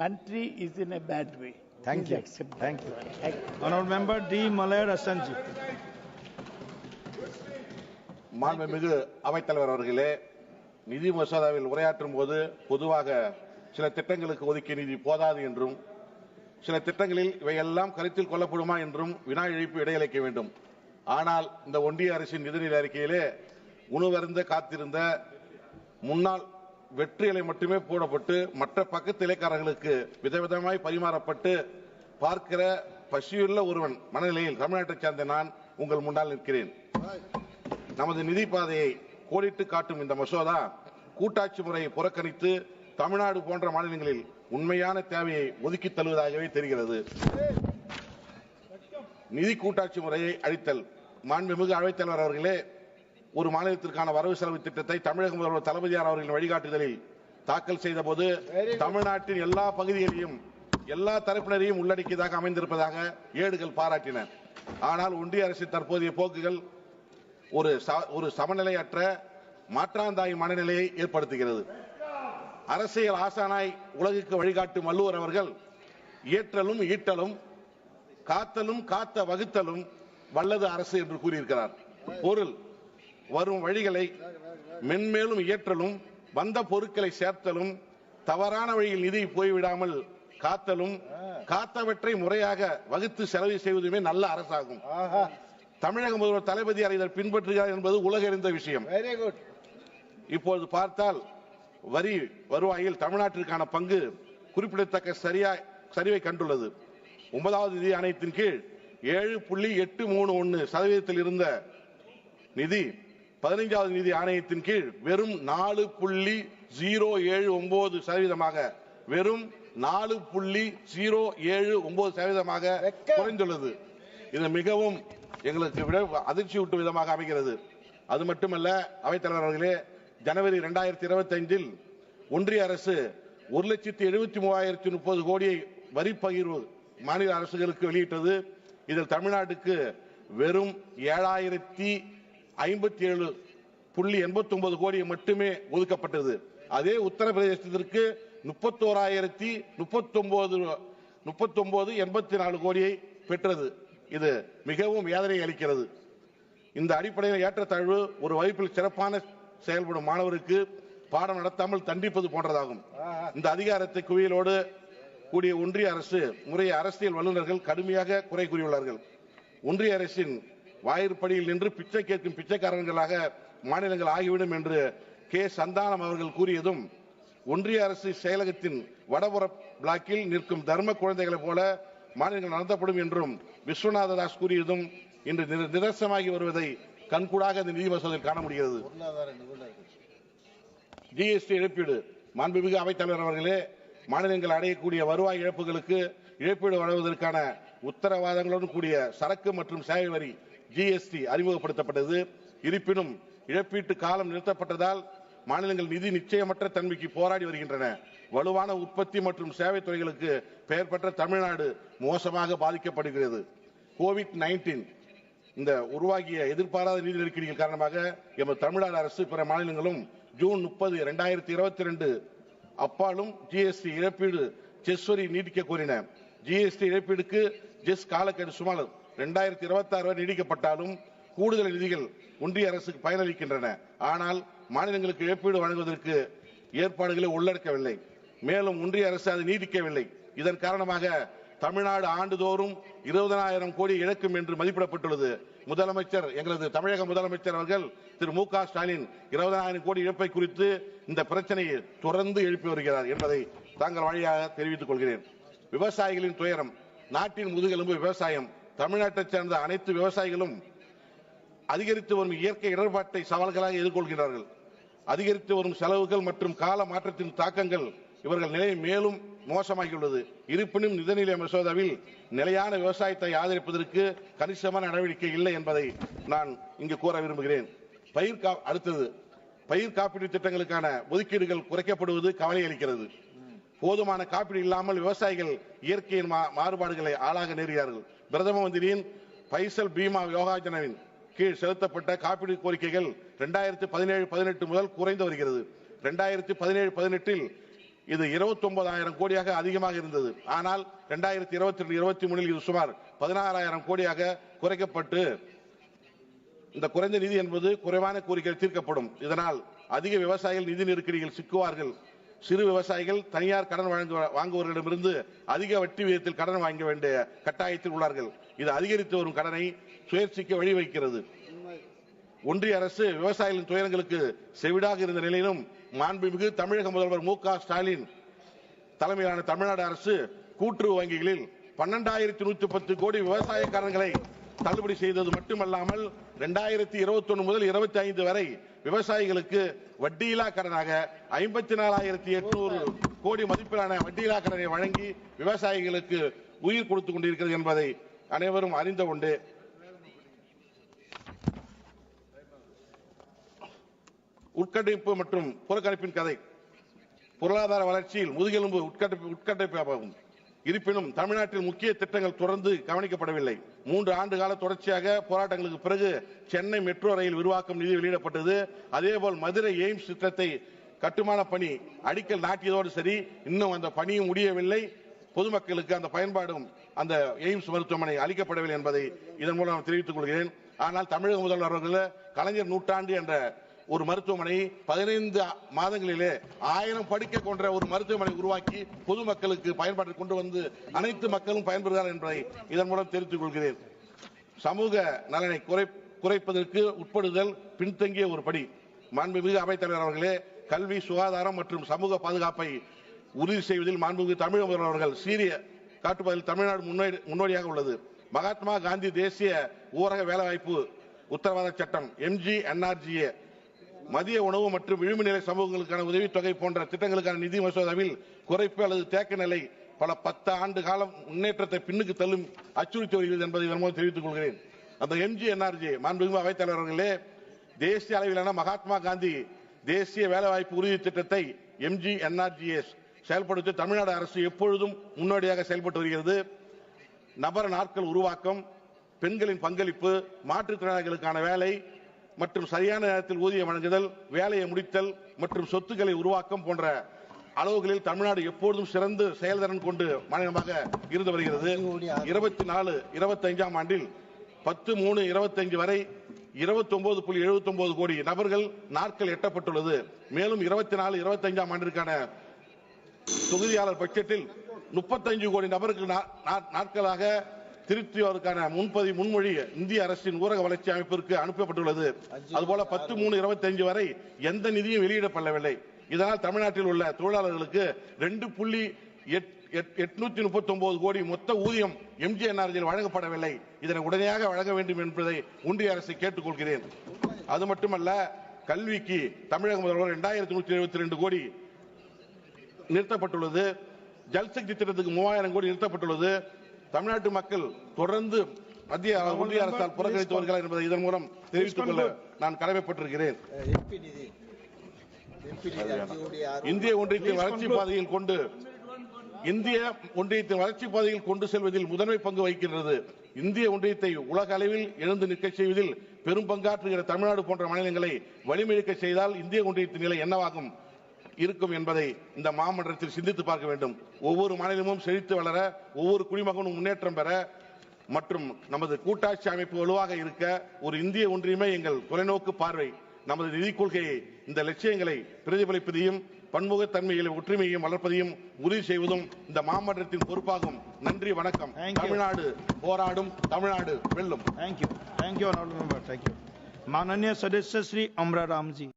country is in a bad way. Thank Please you. accept. Thank you. Thank you. Honorable Member D. Malair Asanji. மாண்புமிகு அவைத்தலைவர் அவர்களே நிதி மசோதாவில் உரையாற்றும் போது பொதுவாக சில திட்டங்களுக்கு ஒதுக்கிய நிதி போதாது என்றும் சில திட்டங்களில் இவையெல்லாம் கருத்தில் கொள்ளப்படுமா என்றும் வினா எழுப்பி இடையளிக்க வேண்டும் ஆனால் இந்த ஒன்றிய அரசின் நிதிநிலை அறிக்கையிலே உணவருந்த காத்திருந்த முன்னாள் வெற்றிகளை மட்டுமே போடப்பட்டு மற்ற பக்கத்து இலைக்காரர்களுக்கு விதவிதமாய் பரிமாறப்பட்டு பார்க்கிற பசியுள்ள ஒருவன் மனநிலையில் தமிழ்நாட்டைச் சேர்ந்த நான் உங்கள் முன்னால் நிற்கிறேன். நமது நிதி பாதையை கோடிட்டு காட்டும் இந்த மசோதா கூட்டாட்சி முறையை புறக்கணித்து தமிழ்நாடு போன்ற மாநிலங்களில் உண்மையான தேவையை ஒதுக்கித் தள்ளுவதாகவே தெரிகிறது. நிதி கூட்டாட்சி முறையை அழித்தல். மாண்புமிகு அழைத்தலைவர் அவர்களே ஒரு மாநிலத்திற்கான வரவு செலவு திட்டத்தை தமிழக முதல்வர் தளபதியார் அவர்களின் வழிகாட்டுதலில் தாக்கல் செய்த போது தமிழ்நாட்டின் எல்லா பகுதிகளையும் எல்லா தரப்பினரையும் உள்ளடக்கியதாக அமைந்திருப்பதாக ஏடுகள் பாராட்டின. ஆனால் ஒன்றிய அரசின் தற்போதைய போக்குகள் ஒரு ஒரு சமநிலையற்ற மாற்றாந்தாய் மனநிலையை ஏற்படுத்துகிறது. அரசியல் ஆசானாய் உலகுக்கு வழிகாட்டும் வள்ளுவர் அவர்கள் இயற்றலும் ஈட்டலும் காத்தலும் காத்த வகுத்தலும் வல்லது அரசு என்று கூறியிருக்கிறார். பொருள் வரும் வழிகளை மென்மேலும் இயற்றலும் வந்த பொருட்களை சேர்த்தலும் தவறான வழியில் நிதி போய்விடாமல் காத்தலும் காத்தவற்றை முறையாக வகுத்து செலவு செய்வதுமே நல்ல அரசாகும். தமிழக முதல்வர் தளபதியார் இதை பின்பற்றுகிறார் என்பது உலகறிந்த விஷயம். இப்பொழுது பார்த்தால் வரி வருவாயில் தமிழ்நாட்டிற்கான பங்கு குறிப்பிடத்தக்க சரியா சரிவை கண்டுள்ளது. ஒன்பதாவது நிதி ஆணையத்தின் கீழ் ஏழு புள்ளி எட்டு மூணு ஒன்னு சதவீதத்தில் இருந்த நிதி பதினைஞ்சாவது நிதி ஆணையத்தின் கீழ் வெறும் நாலு புள்ளி ஜீரோ ஏழு ஒன்பது சதவீதமாக வெறும் நாலு புள்ளி ஜீரோ ஏழு ஒன்பது சதவீதமாக குறைந்துள்ளது. இது மிகவும் எங்களுக்கு விட அதிர்ச்சி ஊட்டும் விதமாக அமைகிறது. அது மட்டுமல்ல அவைத்தலைவர் அவர்களே ஜனவரி இரண்டாயிரத்தி இருபத்தி ஐந்தில் ஒன்றிய அரசு ஒரு லட்சத்தி எழுபத்தி மூவாயிரத்தி முப்பது கோடியை வரி பகிர்வு மாநில அரசுகளுக்கு வெளியிட்டது. இதில் தமிழ்நாட்டுக்கு வெறும் ஏழாயிரத்தி ஐம்பத்தி ஏழு புள்ளி எண்பத்தி ஒன்பது கோடி மட்டுமே ஒதுக்கப்பட்டது. அதே உத்தரப்பிரதேசத்திற்கு முப்பத்தோராயிரத்தி முப்பத்தி ஒன்பது முப்பத்தி ஒன்பது எண்பத்தி நாலு கோடியை பெற்றது. இது மிகவும் வேதனை அளிக்கிறது. இந்த அடிப்படையில் ஏற்றத்தாழ்வு ஒரு வகுப்பில் சிறப்பான செயல்படும் மாணவருக்கு பாடம் நடத்தாமல் தண்டிப்பது போன்றதாகும். இந்த அதிகாரத்தை குவியலோடு கூடிய ஒன்றிய அரசு முறைய அரசியல் வல்லுநர்கள் கடுமையாக குறை கூறியுள்ளார்கள். ஒன்றிய அரசின் வாயிற்படியில் நின்று பிச்சை கேட்கும் பிச்சைக்காரர்களாக மாநிலங்கள் ஆகிவிடும் என்று கே. சந்தானம் அவர்கள் கூறியதும் ஒன்றிய அரசு செயலகத்தின் வடபுற பிளாக்கில் நிற்கும் தர்ம குழந்தைகளைப் போல மாநிலங்கள் நடத்தப்படும் என்றும் விஸ்வநாத தாஸ் கூறியதும் இன்று நிர- நிதர்சனமாகி வருவதை கண்கூடாக இந்த நிதி மசோதையில் காண முடிகிறது. ஜிஎஸ்டி இழப்பீடு. மாண்புமிகு அவைத்தலைவர் அவர்களே மாநிலங்கள் அடையக்கூடிய வருவாய் இழப்புகளுக்கு இழப்பீடு வழங்குவதற்கான உத்தரவாதங்களுடன் கூடிய சரக்கு மற்றும் சேவை வரி ஜிஎஸ்டி அறிமுகப்படுத்தப்பட்டது. இருப்பினும் இழப்பீட்டு காலம் நிறுத்தப்பட்டதால் மாநிலங்கள் நிதி நிச்சயமற்ற தன்மைக்கு போராடி வருகின்றன. வலுவான உற்பத்தி மற்றும் சேவை துறைகளுக்கு பெயர் பெற்ற தமிழ்நாடு மோசமாக பாதிக்கப்படுகிறது. கோவிட் 19 இந்த உருவாகிய எதிர்பாராத நிதி நெருக்கடிகள் காரணமாக எமது தமிழ்நாடு அரசு பிற மாநிலங்களும் ஜூன் முப்பது இரண்டாயிரத்தி இருபத்தி ரெண்டு அப்பாலும் ஜிஎஸ்டி இழப்பீடு செஸ் வரி நீட்டிக்க கோரின. ஜிஎஸ்டி இழப்பீடுக்கு ஜெஸ் காலக்கெடு சுமார் இரண்டாயிரத்தி இருபத்தி ஆறு வரை நீடிக்கப்பட்டாலும் கூடுதல் நிதிகள் ஒன்றிய அரசுக்கு பயனளிக்கின்றன. ஆனால் மாநிலங்களுக்கு இழப்பீடு வழங்குவதற்கு ஏற்பாடுகளை உள்ளடக்கவில்லை. மேலும் ஒன்றிய அரசு அது நீடிக்கவில்லை இதன் காரணமாக தமிழ்நாடு ஆண்டுதோறும் இருபதனாயிரம் கோடி இழக்கும் என்று மதிப்பிடப்பட்டுள்ளது. முதலமைச்சர் எங்களது தமிழக முதலமைச்சர் அவர்கள் திரு மு க ஸ்டாலின் இருபதனாயிரம் கோடி இழப்பை குறித்து இந்த பிரச்சனையை தொடர்ந்து எழுப்பி வருகிறார் என்பதை தாங்கள் வழியாக தெரிவித்துக் கொள்கிறேன். விவசாயிகளின் துயரம் நாட்டின் முதுகெலும்பு விவசாயம் தமிழ்நாட்டைச் சேர்ந்த அனைத்து விவசாயிகளும் அதிகரித்து வரும் இயற்கை இடர்பாட்டை சவால்களாக எதிர்கொள்கிறார்கள். அதிகரித்து வரும் செலவுகள் மற்றும் கால மாற்றத்தின் தாக்கங்கள் இவர்கள் நிலை மேலும் மோசமாகியுள்ளது. இருப்பினும் நிதிநிலை மசோதாவில் நிலையான விவசாயத்தை ஆதரிப்பதற்கு கணிசமான நடவடிக்கை இல்லை என்பதை நான் இங்கு கூற விரும்புகிறேன். பயிர் கா அடுத்தது பயிர் காப்பீடு திட்டங்களுக்கான ஒதுக்கீடுகள் குறைக்கப்படுவது கவலை அளிக்கிறது போதுமான காப்பீடு இல்லாமல் விவசாயிகள் இயற்கையின் மா- மாறுபாடுகளை ஆளாக நேருகிறார்கள். பிரதம மந்திரியின் பைசல் பீமா யோகாஜனாவின் கீழ் செலுத்தப்பட்ட காப்பீடு கோரிக்கைகள் இரண்டாயிரத்தி பதினேழு பதினெட்டு முதல் குறைந்து வருகிறது. இரண்டாயிரத்தி பதினேழு பதினெட்டில் இது 29000 கோடியாக அதிகமாக இருந்தது. ஆனால் இரண்டாயிரத்தி இருபத்தி ரெண்டு இருபத்தி மூணில் இது சுமார் பதினாறாயிரம் கோடியாக குறைக்கப்பட்டு இந்த குறைந்த நிதி என்பது குறைவான கோரிக்கைகள் தீர்க்கப்படும். இதனால் அதிக விவசாயிகள் நிதி நெருக்கடியில் சிக்குவார்கள். சிறு விவசாயிகள் தனியார் கடன் வழங்கு வாங்குவவர்களிடமிருந்து அதிக வட்டி விகிதத்தில் கடன் வாங்க வேண்டிய கட்டாயத்தில் உள்ளார்கள். இது அதிகரித்து வரும் கடனை சுயற்சிக்க வழிவகுக்கிறது ஒன்றிய அரசு விவசாயிகளின் துயரங்களுக்கு செவிடாக இருந்த நிலையிலும் மாண்புமிகு தமிழக முதல்வர் மு ஸ்டாலின் தலைமையிலான தமிழ்நாடு அரசு கூட்டுறவு வங்கிகளில் பன்னெண்டாயிரத்தி நூத்தி பத்து கோடி விவசாய கடன்களை தள்ளுபடி செய்தது மட்டுமல்லாமல் இரண்டாயிரத்தி இருபத்தி ஒன்று முதல் இருபத்தி ஐந்து வரை விவசாயிகளுக்கு வட்டியில்லா கடனாக ஐம்பத்தி நாலாயிரத்தி எட்நூறு கோடி மதிப்பிலான வட்டியில்லா கடனை வழங்கி விவசாயிகளுக்கு உயிர் கொடுத்து கொண்டிருக்கிறது என்பதை அனைவரும் அறிந்த கொண்டு உட்கட்டமைப்பு மற்றும் புறக்கணிப்பின் கதை. பொருளாதார வளர்ச்சியில் முதுகெலும்பு உட்கட்டமைப்பு உட்கட்டமைப்பாகும். இருப்பினும் தமிழ்நாட்டில் முக்கிய திட்டங்கள் தொடர்ந்து கவனிக்கப்படவில்லை. மூன்று ஆண்டு கால தொடர்ச்சியாக போராட்டங்களுக்கு பிறகு சென்னை மெட்ரோ ரயில் விரிவாக்கம் நிதி வெளியிடப்பட்டது. அதேபோல் மதுரை எய்ம்ஸ் திட்டத்தை கட்டுமான பணி அடிக்கல் நாட்டியதோடு சரி இன்னும் அந்த பணியும் முடியவில்லை. பொதுமக்களுக்கு அந்த பயன்பாடும் அந்த எய்ம்ஸ் மருத்துவமனை அளிக்கப்படவில்லை என்பதை இதன் மூலம் நான் தெரிவித்துக் கொள்கிறேன். ஆனால் தமிழக முதல்வர் அவர்கள் கலைஞர் நூற்றாண்டு என்ற ஒரு மருத்துவமனை பதினைந்து மாதங்களிலே ஆயிரம் படுக்கை கொண்ட ஒரு மருத்துவமனை உருவாக்கி பொதுமக்களுக்கு பயன்பாட்டில் கொண்டு வந்து அனைத்து மக்களும் பயன்பெறுகிறார் என்பதை இதன் மூலம் தெரிவித்துக் கொள்கிறேன். சமூக நலனை குறை குறைப்பதற்கு உட்படுதல் பின்தங்கிய ஒரு படி. மாண்புமிகு அவைத்தலைவர் அவர்களே கல்வி சுகாதாரம் மற்றும் சமூக பாதுகாப்பை உறுதி செய்வதில் மாண்புமிகு தமிழக முதல்வர் அவர்கள் சீரிய காட்டுப்பதில் தமிழ்நாடு முன்னோடியாக உள்ளது. மகாத்மா காந்தி தேசிய ஊரக வேலைவாய்ப்பு உத்தரவாத சட்டம் எம்ஜி என்ஆர்ஜிஏ மதிய உணவு மற்றும் விளிம்புநிலை சமூகங்களுக்கான உதவித்தொகை போன்ற திட்டங்களுக்கான நிதி மசோதாவில் குறைப்பு அல்லது தேக்க நிலை பல பத்து ஆண்டு காலம் முன்னேற்றத்தை பின்னுக்கு தள்ளும் அச்சுறுத்தி வருகிறது என்பதை இதன் மூலம் தெரிவித்துக் கொள்கிறேன். அந்த எம்ஜி என்ஆர்ஜி மாண்புமிகு அவைத்தலைவர் அவர்களே தேசிய அளவிலான மகாத்மா காந்தி தேசிய வேலைவாய்ப்பு உறுதி திட்டத்தை எம்ஜி என்ஆர்ஜிஎஸ் செயல்படுத்த தமிழ்நாடு அரசு எப்பொழுதும் முன்னோடியாக செயல்பட்டு வருகிறது. நபர் நாட்கள் உருவாக்கம் பெண்களின் பங்களிப்பு மாற்றுத்திறனாளிகளுக்கான வேலை மற்றும் சரியான நேரத்தில் ஊதியம் வழங்குதல் வேலையை முடித்தல் மற்றும் சொத்துக்களை உருவாக்கம் போன்ற அளவுகளில் தமிழ்நாடு எப்பொழுதும் சிறந்து செயல்திறன் கொண்டு மாநிலமாக இருந்து வருகிறது. இருபத்தி நாலு இருபத்தி ஐந்தாம் ஆண்டில் பத்து மூணு இருபத்தஞ்சு வரை இருபத்தி ஒன்பது புள்ளி எழுபத்தி ஒன்பது கோடி நபர்கள் நாட்கள் எட்டப்பட்டுள்ளது. மேலும் இருபத்தி நாலு இருபத்தி ஐந்தாம் ஆண்டிற்கான தொகுதியாளர் பட்ஜெட்டில் முப்பத்தஞ்சு கோடி நபருக்கு நாட்களாக திருத்தியோருக்கான முன்பதி முன்மொழி இந்திய அரசின் ஊரக வளர்ச்சி அமைப்பிற்கு அனுப்பப்பட்டுள்ளது. அதுபோல பத்து மூணு இருபத்தஞ்சு வரை எந்த நிதியும் வெளியிடப்படவில்லை. இதனால் தமிழ்நாட்டில் உள்ள தொழிலாளர்களுக்கு ரெண்டு புள்ளி எட்நூத்தி முப்பத்தி ஒன்பது கோடி மொத்த ஊதியம் எம்ஜிஎன்ஆர்ஜியில் வழங்கப்படவில்லை. இதனை உடனடியாக வழங்க வேண்டும் என்பதை ஒன்றிய அரசை கேட்டுக்கொள்கிறேன். அது மட்டுமல்ல கல்விக்கு தமிழக முதல்வர் இரண்டாயிரத்தி நூற்றி எழுபத்தி ரெண்டு கோடி நிறுத்தப்பட்டுள்ளது. ஜல்சக்தி திட்டத்துக்கு மூவாயிரம் கோடி நிறுத்தப்பட்டுள்ளது. தமிழ்நாட்டு மக்கள் தொடர்ந்து மத்திய ஒன்றிய அரசால் புறக்கணித்து வருகிறார் என்பதை இதன் மூலம் தெரிவித்துக் கொள்ள நான் கடமைப்பட்டிருக்கிறேன். இந்திய ஒன்றியத்தின் வளர்ச்சி பாதையில் கொண்டு இந்திய ஒன்றியத்தின் வளர்ச்சி பாதையில் கொண்டு செல்வதில் முதன்மை பங்கு வகிக்கின்றது. இந்திய ஒன்றியத்தை உலக அளவில் எழுந்து நிற்கச் செய்வதில் பெரும் பங்காற்றுகிற தமிழ்நாடு போன்ற மாநிலங்களை வலிமையிக்க செய்தால் இந்திய ஒன்றியத்தின் நிலை என்னவாகும்? இருக்கும் என்பதை இந்த மாமன்றத்தில் சிந்தித்து பார்க்க வேண்டும் ஒவ்வொரு மாநிலமும் செழித்து வளர ஒவ்வொரு குடிமகனும் முன்னேற்றம் பெற மற்றும் நமது கூட்டாட்சி அமைப்பு வலுவாக இருக்க ஒரு இந்திய ஒன்றியமே எங்கள் தொலைநோக்கு பார்வை நமது நிதிக் கொள்கையை இந்த லட்சியங்களை பிரதிபலிப்பதையும் பன்முகத்தன்மையில் ஒற்றுமையையும் வளர்ப்பதையும் உறுதி செய்வதும் இந்த மாமன்றத்தின் பொறுப்பாகும் நன்றி வணக்கம் Thank you. தமிழ்நாடு போராடும் தமிழ்நாடு வெல்லும் thank you thank you honourable member thank you माननीय सदस्य श्री अमरा राम जी